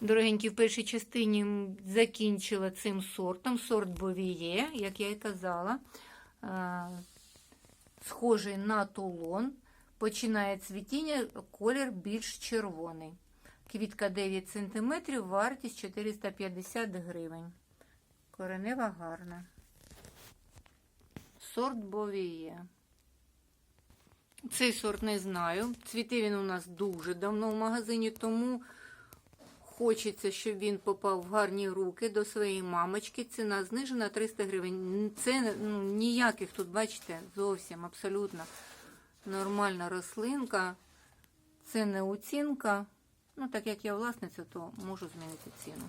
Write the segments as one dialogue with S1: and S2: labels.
S1: Дорогенькі, в першій частині закінчила цим сортом. Сорт Бовіє, як я і казала. Е, Схожий на тулон. Починає цвітіння, колір більш червоний. Квітка 9 см, вартість 450 гривень. Коренева гарна. Сорт Бовіє. Цей сорт не знаю. Цвіте він у нас дуже давно в магазині, тому хочеться, щоб він попав в гарні руки до своєї мамочки. Ціна знижена 300 гривень. Це ну, ніяких тут, бачите, зовсім абсолютно нормальна рослинка. Це не оцінка. Ну, так як я власниця, то можу змінити ціну.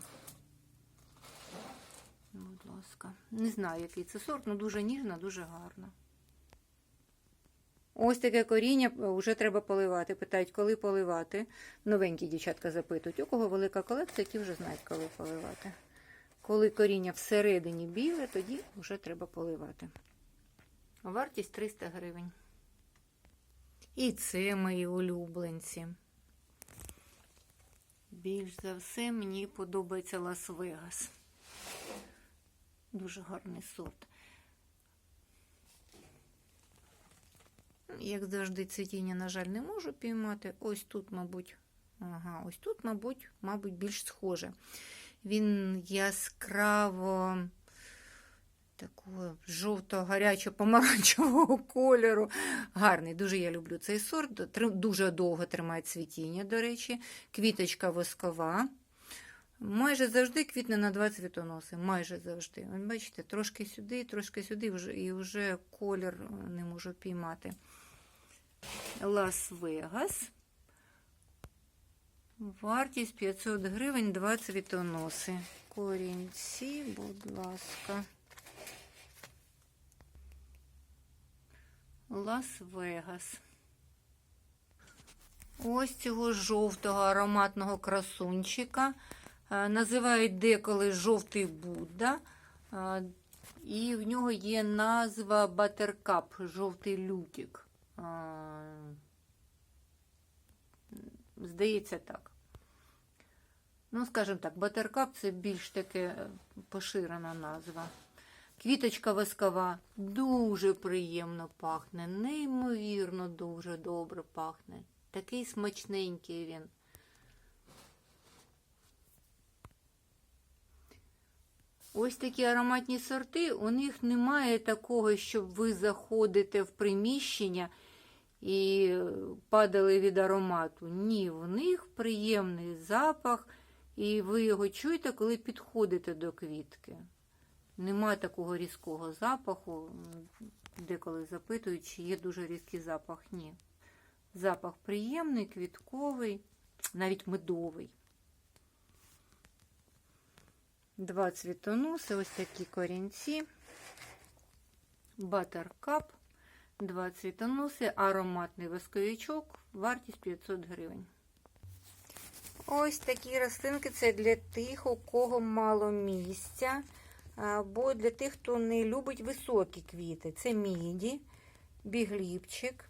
S1: Будь ласка. Не знаю, який це сорт, але дуже ніжна, дуже гарна. Ось таке коріння вже треба поливати. Питають, коли поливати. Новенькі дівчатка запитують, у кого велика колекція, ті вже знають, коли поливати. Коли коріння всередині біле, тоді вже треба поливати. Вартість 300 гривень. І це мої улюбленці. Більш за все мені подобається Лас-Вегас. Дуже гарний сорт. Як завжди, цвітіння, на жаль, не можу піймати. Ось тут, мабуть, ага, ось тут, мабуть, мабуть, більш схоже. Він яскраво такого жовто-гарячо-помаранчевого кольору. Гарний, дуже я люблю цей сорт. Дуже довго тримає цвітіння, до речі. Квіточка воскова. Майже завжди квітне на два цвітоноси. Майже завжди. Бачите, трошки сюди, трошки сюди, і вже- колір не можу піймати. Лас-Вегас. Вартість 500 гривень, два цвітоноси. Корінці, будь ласка. Лас-Вегас. Ось цього жовтого ароматного красунчика. Е, Називають деколи жовтий Будда. Е, І в нього є назва Батеркап, жовтий лютик. Здається так. Ну, скажімо так, батеркап це більш таке е, поширена назва. Квіточка воскова дуже приємно пахне, неймовірно дуже добре пахне. Такий смачненький він. Ось такі ароматні сорти, у них немає такого, щоб ви заходите в приміщення і падали від аромату. Ні, в них приємний запах, і ви його чуєте, коли підходите до квітки. Нема такого різкого запаху. Деколи запитують, чи є дуже різкий запах. Ні. Запах приємний, квітковий, навіть медовий. Два цвітоноси, ось такі корінці. Батеркап, два цвітоноси, ароматний восковичок, вартість 500 гривень. Ось такі рослинки це для тих, у кого мало місця, або для тих, хто не любить високі квіти. Це міді, бігліпчик,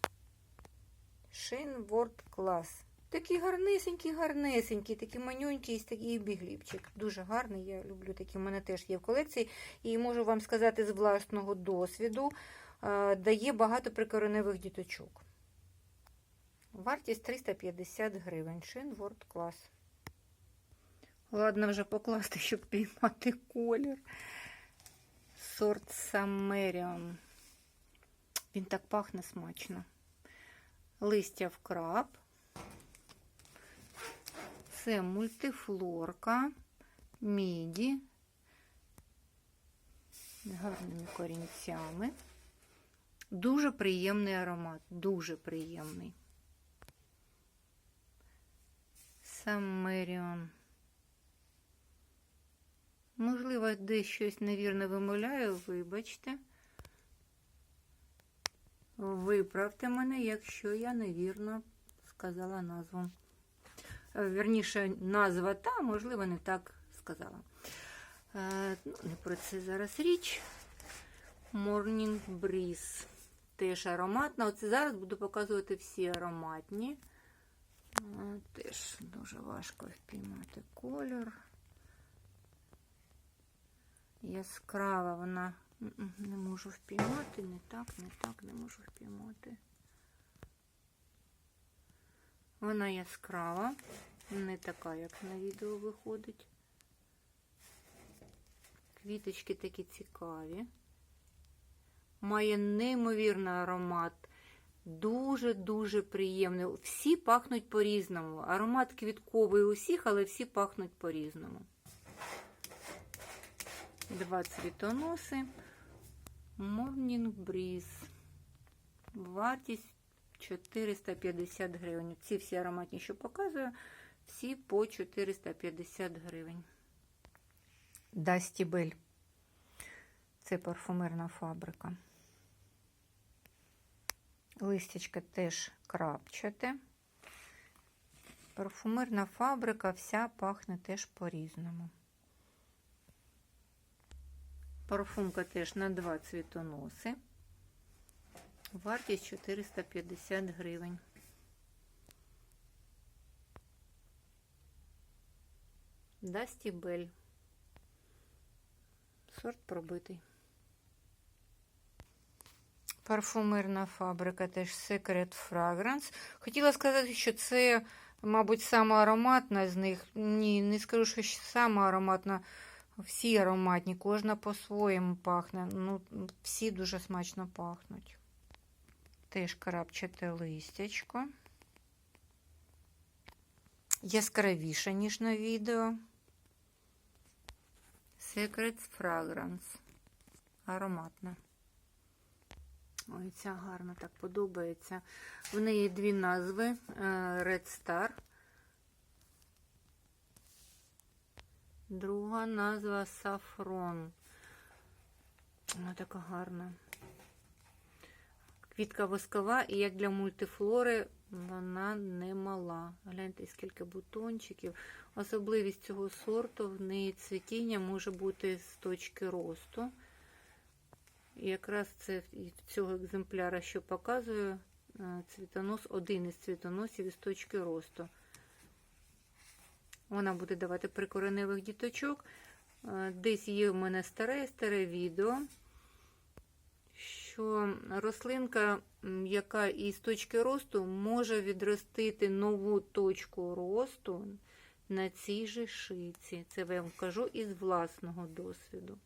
S1: Шинворд клас. Такі гарнесенькі, гарнесенькі, такі манюнькі і такий бігліпчик. Дуже гарний, я люблю такі, в мене теж є в колекції. І можу вам сказати з власного досвіду, дає багато прикореневих діточок. Вартість 350 гривень. Шинворд клас. Ладно вже покласти, щоб піймати колір. Сорт Самеріон. Він так пахне смачно. Листя вкраб. Це мультифлорка, міді, з гарними корінцями. Дуже приємний аромат, дуже приємний. Самеріон. Можливо, десь щось невірно вимовляю, вибачте. Виправте мене, якщо я невірно сказала назву. Е, Вірніше, назва та, можливо, не так сказала. Е, ну, не про це зараз річ. Morning Breeze. Теж ароматна. Оце зараз буду показувати всі ароматні. Теж дуже важко впіймати колір. Яскрава вона не можу впіймати, не так, не так, не можу впіймати. Вона яскрава, не така, як на відео виходить. Квіточки такі цікаві. Має неймовірний аромат. Дуже-дуже приємний. Всі пахнуть по-різному. Аромат квітковий у всіх, але всі пахнуть по-різному. Два цвітоноси. Morning Breeze. Вартість 450 гривень. Ці всі ароматні, що показую, всі по 450 гривень. Дасті Бель. Це парфумерна фабрика. Листячка теж крапчате. Парфумерна фабрика вся пахне теж по-різному. Парфумка теж на два цвітоноси. Вартість 450 гривень. Дасті Бель. Сорт пробитий. Парфумерна фабрика теж Secret Fragrance. Хотіла сказати, що це, мабуть, сама ароматна з них. Ні, не скажу, що сама ароматна. Всі ароматні, кожна по-своєму пахне. Ну, всі дуже смачно пахнуть. Теж крапчате листячко. Яскравіше, ніж на відео. Secret Fragrance. Ароматна. Ой, ця гарно так подобається. В неї дві назви: е, Red Star. Друга назва Сафрон. Вона така гарна. Квітка воскова, і як для мультифлори, вона не мала. Гляньте, скільки бутончиків. Особливість цього сорту в неї цвітіння може бути з точки росту. І якраз це цього екземпляра, що показую, цвітонос, один із цвітоносів із точки росту. Вона буде давати прикореневих діточок. Десь є в мене старе старе відео, що рослинка, яка із точки росту, може відростити нову точку росту на цій же шиці. Це я вам кажу із власного досвіду.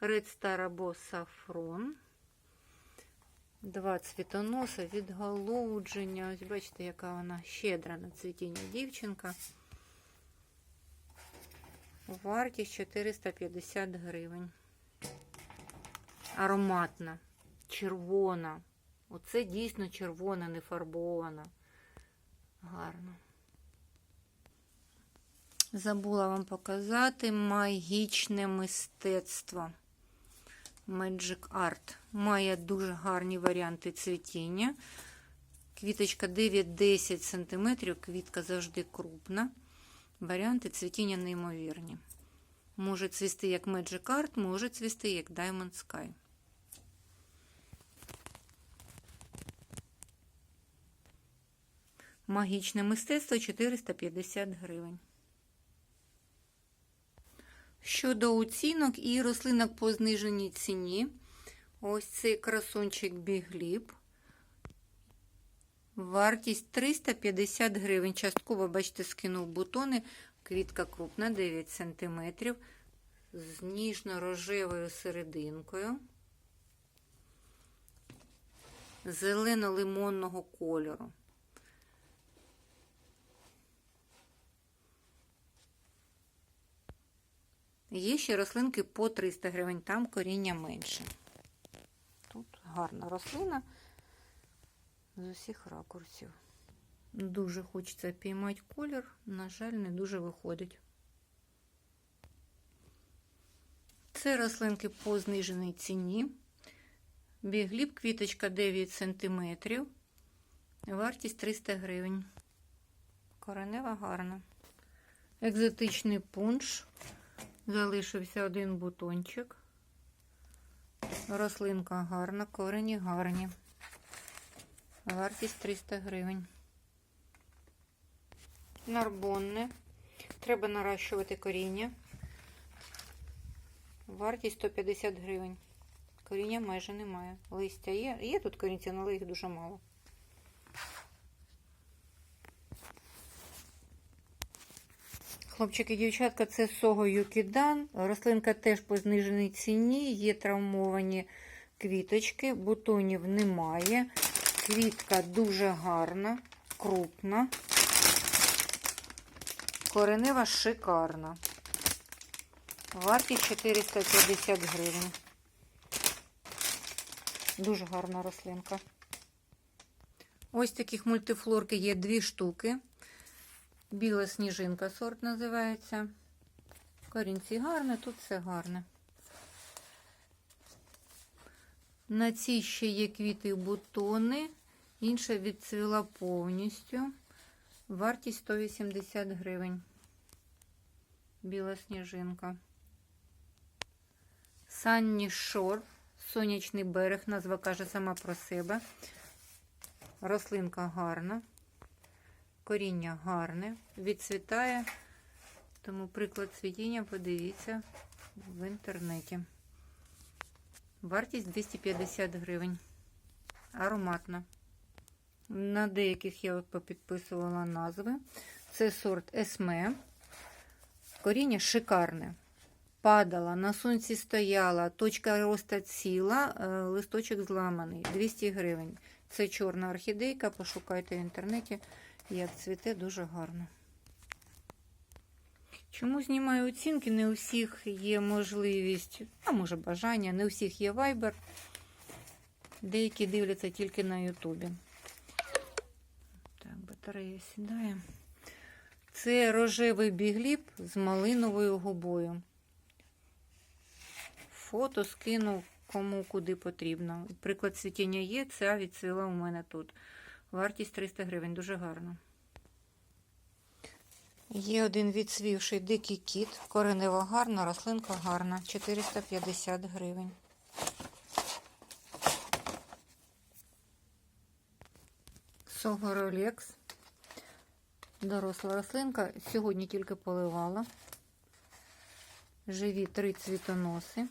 S1: Red Star або Сафрон. Два цвітоноса, відгалудження. Ось бачите, яка вона щедра на цвітіння дівчинка. Вартість 450 гривень. Ароматна, червона. Оце дійсно червона, не фарбована. Гарно. Забула вам показати магічне мистецтво. Magic Art. Має дуже гарні варіанти цвітіння. Квіточка 9-10 см, квітка завжди крупна. Варіанти цвітіння неймовірні. Може цвісти як Magic Art, може цвісти як Diamond Sky. Магічне мистецтво 450 гривень. Щодо оцінок і рослинок по зниженій ціні, ось цей красунчик бігліб. Вартість 350 гривень. Частково, бачите, скинув бутони. Квітка крупна, 9 см, з ніжно-рожевою серединкою, зелено-лимонного кольору. Є ще рослинки по 300 гривень, там коріння менше. Тут гарна рослина з усіх ракурсів. Дуже хочеться піймати колір, на жаль, не дуже виходить. Це рослинки по зниженій ціні. Бігліб, квіточка 9 см. Вартість 300 гривень. Коренева гарна. Екзотичний пунш. Залишився один бутончик. Рослинка гарна, корені гарні. Вартість 300 гривень. нарбонне. Треба наращувати коріння. Вартість 150 гривень. Коріння майже немає. Листя є. Є тут корінця, але їх дуже мало. Хлопчики, дівчатка, це Сого Юкідан. Рослинка теж по зниженій ціні, є травмовані квіточки, бутонів немає. Квітка дуже гарна, крупна. Коренева шикарна. Вартість 450 гривень. Дуже гарна рослинка. Ось таких мультифлорки є дві штуки. Біла сніжинка сорт називається. Корінці гарне, тут все гарне. На цій ще є квіти бутони. Інша відцвіла повністю. Вартість 180 гривень. Біла сніжинка. Санні Шор. Сонячний берег. Назва каже сама про себе. Рослинка гарна. Коріння гарне. Відцвітає. Тому приклад цвітіння подивіться в інтернеті. Вартість 250 гривень. Ароматна. На деяких я попідписувала назви. Це сорт Есме. Коріння шикарне. Падала, на сонці стояла, точка росту ціла, е, листочок зламаний. 200 гривень. Це чорна орхідейка, пошукайте в інтернеті, як цвіте дуже гарно. Чому знімаю оцінки? Не у всіх є можливість, а може бажання, не у всіх є вайбер. Деякі дивляться тільки на Ютубі. Так, батарея сідає. Це рожевий бігліб з малиновою губою. Фото скинув кому куди потрібно. Приклад цвітіння є, ця відсила у мене тут. Вартість 300 гривень, дуже гарно. Є один відсвівший дикий кіт. Коренева гарна, рослинка гарна. 450 гривень. Согоролекс. Доросла рослинка. Сьогодні тільки поливала. Живі три цвітоноси.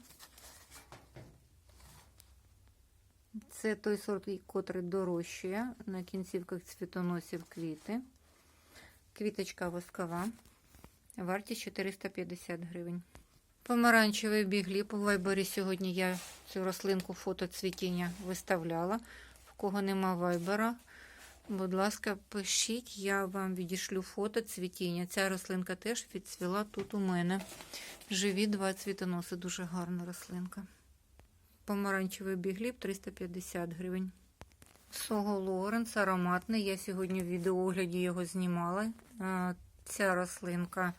S1: Це той сорт, котрий дорощує. На кінцівках цвітоносів квіти. Квіточка воскова. Вартість 450 гривень. Помаранчевий бігліп. У вайбері сьогодні я цю рослинку фото цвітіння виставляла. В кого нема вайбера, будь ласка, пишіть, я вам відішлю фото цвітіння. Ця рослинка теж відцвіла тут у мене. Живі два цвітоноси, дуже гарна рослинка. Помаранчевий бігліб 350 гривень. Сого Лоренс ароматний. Я сьогодні в відеоогляді його знімала. Ця рослинка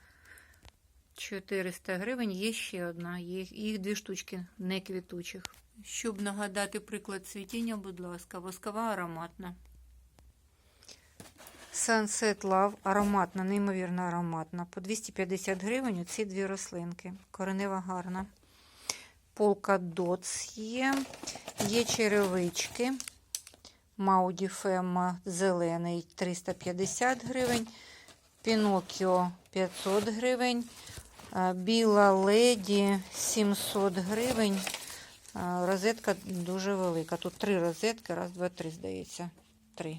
S1: 400 гривень. Є ще одна. Їх, їх дві штучки не квітучих. Щоб нагадати приклад цвітіння, будь ласка, воскова ароматна. Sunset Love ароматна, неймовірно ароматна. По 250 гривень ці дві рослинки. Коренева гарна. Полка Доц є. Є черевички. Мауді Фема зелений 350 гривень. Пінокіо 500 гривень. Біла леді 700 гривень. Розетка дуже велика. Тут три розетки. Раз, два, три, здається. Три.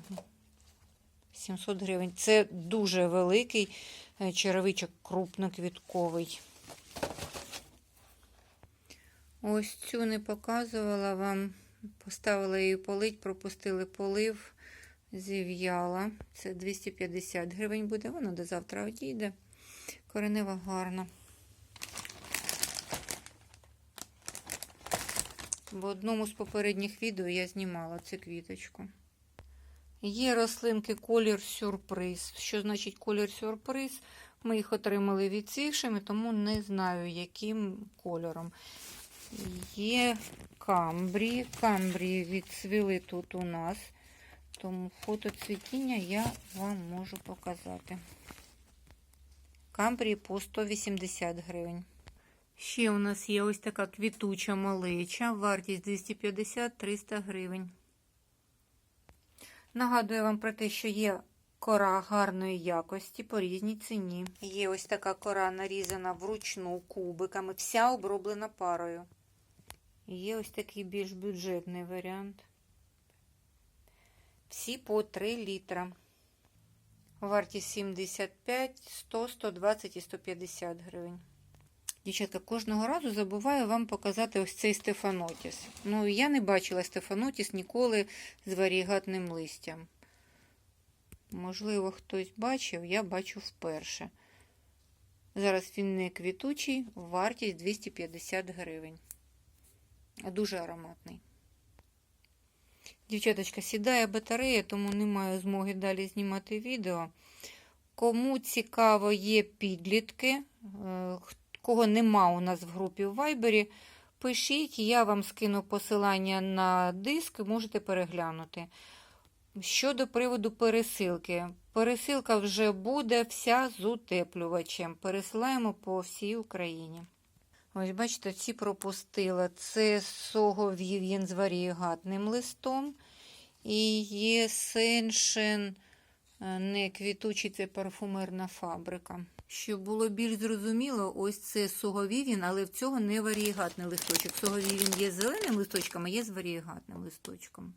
S1: 700 гривень. Це дуже великий черевичок крупноквітковий. Ось цю не показувала вам. Поставила її полить, пропустили полив, зів'яла. Це 250 гривень буде, воно до завтра одійде. Коренева гарна. В одному з попередніх відео я знімала цю квіточку. Є рослинки колір сюрприз. Що значить колір сюрприз? Ми їх отримали відцвівшими, тому не знаю, яким кольором. Є камбрії. Камбрії відцвіли тут у нас, тому фото цвітіння я вам можу показати. Камбрії по 180 гривень. Ще у нас є ось така квітуча малеча, вартість 250-300 гривень. Нагадую вам про те, що є Кора гарної якості по різній ціні. Є ось така кора нарізана вручну кубиками, вся оброблена парою. Є ось такий більш бюджетний варіант. Всі по 3 літра. Вартість 75, 100, 120 і 150 гривень. Дівчатка, кожного разу забуваю вам показати ось цей стефанотіс. Ну, я не бачила стефанотіс ніколи з варігатним листям. Можливо, хтось бачив, я бачу вперше. Зараз він не квітучий, вартість 250 гривень. Дуже ароматний. Дівчаточка, сідає батарея, тому не маю змоги далі знімати відео. Кому цікаво є підлітки, е, кого нема у нас в групі в Вайбері, пишіть, я вам скину посилання на диск, можете переглянути. Щодо приводу пересилки. Пересилка вже буде вся з утеплювачем. Пересилаємо по всій Україні. Ось, бачите, ці пропустила. Це Сого Вів'єн з варієгатним листом. І є Сеншен, е, не квітучий, це парфумерна фабрика. Щоб було більш зрозуміло, ось це Соговівін, але в цього не варієгатний листочок. Соговівін є з зеленим листочком, а є з варієгатним листочком.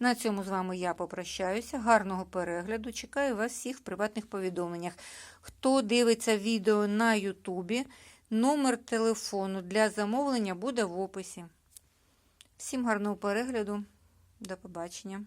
S1: На цьому з вами я попрощаюся. Гарного перегляду. Чекаю вас всіх в приватних повідомленнях. Хто дивиться відео на Ютубі, номер телефону для замовлення буде в описі. Всім гарного перегляду. До побачення.